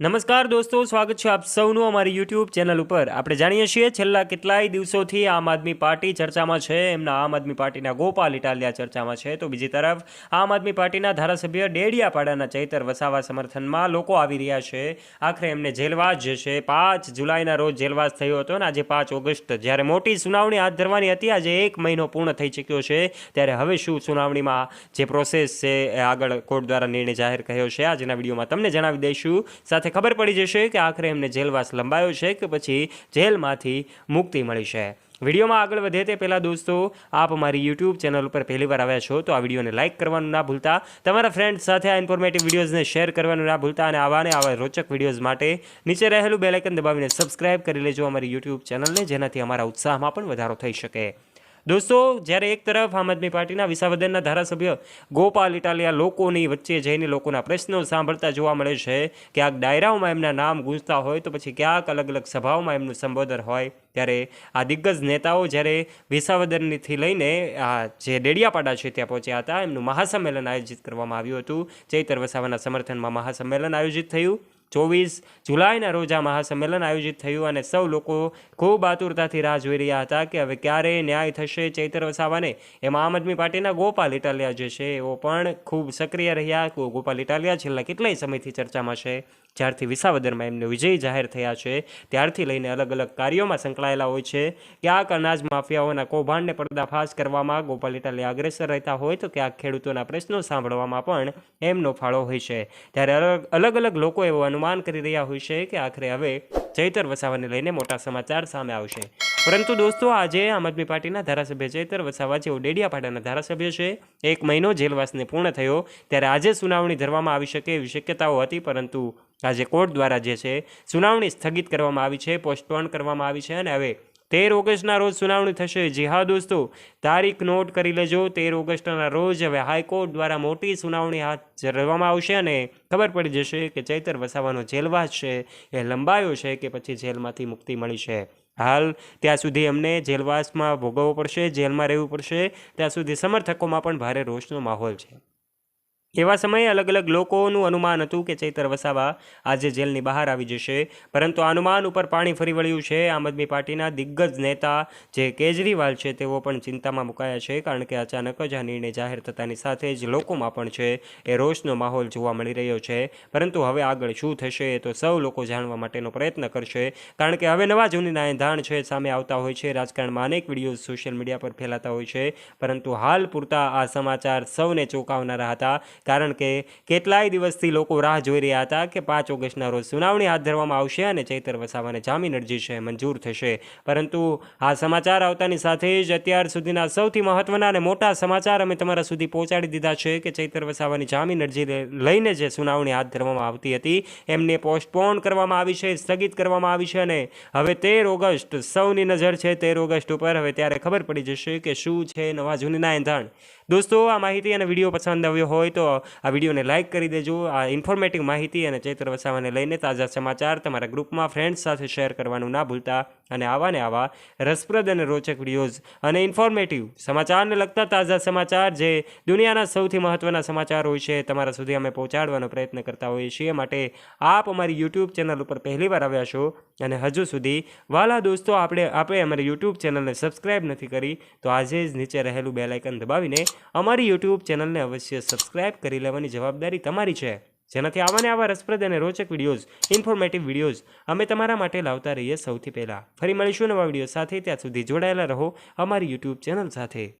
નમસ્કાર દોસ્તો, સ્વાગત છે આપ સૌનું અમારી યુટ્યુબ ચેનલ ઉપર. આપણે જાણીએ છીએ છેલ્લા કેટલાય દિવસોથી આમ આદમી પાર્ટી ચર્ચામાં છે. એમના આમ આદમી પાર્ટીના ગોપાલ ઇટાલિયા ચર્ચામાં છે. તો બીજી તરફ, આમ આદમી પાર્ટીના ધારાસભ્ય ડેડિયાપાડાના ચૈતર વસાવા સમર્થનમાં લોકો આવી રહ્યા છે. આખરે એમને જેલવાસ જે છે, પાંચ જુલાઈના રોજ જેલવાસ થયો હતો અને આજે પાંચ ઓગસ્ટ, જ્યારે મોટી સુનાવણી હાથ ધરવાની હતી, આજે એક મહિનો પૂર્ણ થઈ ચૂક્યો છે. ત્યારે હવે શું સુનાવણીમાં જે પ્રોસેસ છે આગળ કોર્ટ દ્વારા નિર્ણય જાહેર કર્યો છે, આજના વિડીયોમાં તમને જણાવી દઈશું. સાથે ખબર પડી જશે કે આખરે એમને જેલવાસ લંબાયો છે કે પછી જેલમાંથી મુક્તિ મળી છે. વિડીયોમાં આગળ વધે તે પહેલાં દોસ્તો, આપ મારી યુટ્યુબ ચેનલ ઉપર પહેલીવાર આવ્યા છો તો આ વિડીયોને લાઇક કરવાનું ના ભૂલતા. તમારા ફ્રેન્ડ્સ સાથે આ ઇન્ફોર્મેટિવ વિડીયોઝને શેર કરવાનું ના ભૂલતા અને આવાને આવા રોચક વિડીયોઝ માટે નીચે રહેલું બેલાઇકન દબાવીને સબસ્ક્રાઇબ કરી લેજો અમારી યુટ્યુબ ચેનલને, જેનાથી અમારા ઉત્સાહમાં પણ વધારો થઈ શકે. દોસ્તો, જ્યારે એક તરફ આમ આદમી પાર્ટીના વિસાવદનના ધારાસભ્ય ગોપાલ ઇટાલિયા લોકોની વચ્ચે જઈને લોકોના પ્રશ્નો સાંભળતા જોવા મળે છે, ક્યાંક ડાયરાઓમાં એમના નામ ગૂંજતા હોય તો પછી ક્યાંક અલગ અલગ સભાઓમાં એમનું સંબોધન હોય. ત્યારે આ દિગ્ગજ નેતાઓ જ્યારે વિસાવદનથી લઈને આ જે ડેડિયાપાડા છે ત્યાં પહોંચ્યા હતા, એમનું મહાસંમેલન આયોજિત કરવામાં આવ્યું હતું. ચૈતર વસાવાના સમર્થનમાં મહાસંમેલન આયોજિત થયું. ચોવીસ જુલાઈના રોજ આ મહાસંમેલન આયોજિત થયું અને સૌ લોકો ખૂબ આતુરતાથી રાહ જોઈ રહ્યા હતા કે હવે ક્યારે ન્યાય થશે ચૈતર વસાવાને? એમાં આમ આદમી પાર્ટીના ગોપાલ ઇટાલિયા જે છે, એઓ પણ ખૂબ સક્રિય રહ્યા. ગોપાલ ઇટાલિયા છેલ્લા કેટલાય સમયથી ચર્ચામાં છે. જ્યારથી વિસાવદરમાં એમને વિજય જાહેર થયા છે, ત્યારથી લઈને અલગ અલગ કાર્યોમાં સંકળાયેલા હોય છે ક્યાંક અનાજ માફિયાઓના કૌભાંડને પર્દાફાશ કરવામાં ગોપાલ ઇટાલિયા અગ્રેસર રહેતા હોય તો ક્યાંક ખેડૂતોના પ્રશ્નો સાંભળવામાં પણ એમનો ફાળો હોય છે. ત્યારે અલગ અલગ લોકો એવું અનુમાન કરી રહ્યા હોય છે કે આખરે હવે ચૈતર વસાવાને લઈને મોટા સમાચાર સામે આવશે. પરંતુ દોસ્તો, આજે આમ આદમી પાર્ટીના ધારાસભ્ય ચૈતર વસાવા, જેઓ ડેડિયાપાડાના ધારાસભ્ય છે, એક મહિનો જેલવાસને પૂર્ણ થયો, ત્યારે આજે સુનાવણી ધરવામાં આવી શકે એવી શક્યતાઓ હતી, પરંતુ આજે કોર્ટ દ્વારા જે છે સુનાવણી સ્થગિત કરવામાં આવી છે, પોસ્ટપોન કરવામાં આવી છે અને હવે તેર ઓગસ્ટના રોજ સુનાવણી થશે. જી હા દોસ્તો, તારીખ નોટ કરી લેજો. તેર ઓગસ્ટના રોજ હવે હાઈકોર્ટ દ્વારા મોટી સુનાવણી હાથ ધરવામાં આવશે અને ખબર પડી જશે કે ચૈતર વસાવાનો જેલવાસ છે, એ લંબાયો છે કે પછી જેલમાંથી મુક્તિ મળી છે. હાલ ત્યાં સુધી અમને જેલવાસમાં ભોગવવો પડશે, જેલમાં રહેવું પડશે. ત્યાં સુધી સમર્થકોમાં પણ ભારે રોષનો માહોલ છે. એવા સમયે અલગ અલગ લોકોનું અનુમાન હતું કે ચૈતર વસાવા આજે જેલની બહાર આવી જશે. પરંતુ આ અનુમાન ઉપર પાણી ફરી વળ્યું છે. આમ આદમી પાર્ટીના દિગ્ગજ નેતા જે કેજરીવાલ છે, તેઓ પણ ચિંતામાં મુકાયા છે, કારણ કે અચાનક જ આ નિર્ણય જાહેર થતાની સાથે જ લોકોમાં પણ છે એ રોષનો માહોલ જોવા મળી રહ્યો છે. પરંતુ હવે આગળ શું થશે એ તો સૌ લોકો જાણવા માટેનો પ્રયત્ન કરશે. કારણ કે હવે નવા જૂનીના એંધાણ છે, સામે આવતા હોય છે, રાજકારણમાં અનેક વીડિયો સોશિયલ મીડિયા પર ફેલાતા હોય છે. પરંતુ હાલ પૂરતા આ સમાચાર સૌને ચોંકાવનારા હતા. કારણ કે કેટલાય દિવસથી લોકો રાહ જોઈ રહ્યા હતા કે પાંચ ઓગસ્ટના રોજ સુનાવણી હાથ ધરવામાં આવશે અને ચૈતર વસાવાને જામીન અરજી છે મંજૂર થશે. પરંતુ આ સમાચાર આવતાની સાથે જ અત્યાર સુધીના સૌથી મહત્વના અને મોટા સમાચાર અમે તમારા સુધી પહોંચાડી દીધા છે કે ચૈતર વસાવાની જામીન અરજી લઈને જે સુનાવણી હાથ ધરવામાં આવતી હતી, એમને પોસ્ટપોન કરવામાં આવી છે, સ્થગિત કરવામાં આવી છે અને હવે તેર ઓગસ્ટ સૌની નજર છે તેર ઓગસ્ટ ઉપર. હવે ત્યારે ખબર પડી જશે કે શું છે નવા જૂનીના એંધાણ. દોસ્તો, આ માહિતી અને વીડિયો પસંદ આવ્યો હોય તો આ વિડીયોને લાઇક કરી દેજો. આ ઇન્ફોર્મેટિવ માહિતી અને ચૈત્ર વસાવાને લઈને તાજા સમાચાર તમારા ગ્રુપમાં, ફ્રેન્ડ્સ સાથે શેર કરવાનું ના ભૂલતા. અને આવા ને આવા રસપ્રદ અને રોચક વિડીયોઝ અને ઇન્ફોર્મેટિવ સમાચારને લગતા તાજા સમાચાર જે દુનિયાના સૌથી મહત્ત્વના સમાચાર હોય છે, તમારા સુધી અમે પહોંચાડવાનો પ્રયત્ન કરતા હોઈએ છીએ. માટે આપ અમારી યુટ્યુબ ચેનલ ઉપર પહેલીવાર આવ્યા છો અને હજુ સુધી વાલા દોસ્તો, આપણે આપણે અમારી યુટ્યુબ ચેનલને સબસ્ક્રાઈબ નથી કરી, તો આજે જ નીચે રહેલું બેલાઇકન દબાવીને અમારી યુટ્યુબ ચેનલને અવશ્ય સબસ્ક્રાઈબ કરી લેવાની જવાબદારી તમારી છે. જેનાથી આવાને આવા રસપ્રદ અને રોચક વિડીયોઝ ઇન્ફોર્મેટિવ વિડીયોઝ અમે તમારા માટે લાવતા રહીએ સૌથી પહેલાં. ફરી મળીશું નવા વીડિયો સાથે. ત્યાં સુધી જોડાયેલા રહો અમારી યુટ્યુબ ચેનલ સાથે.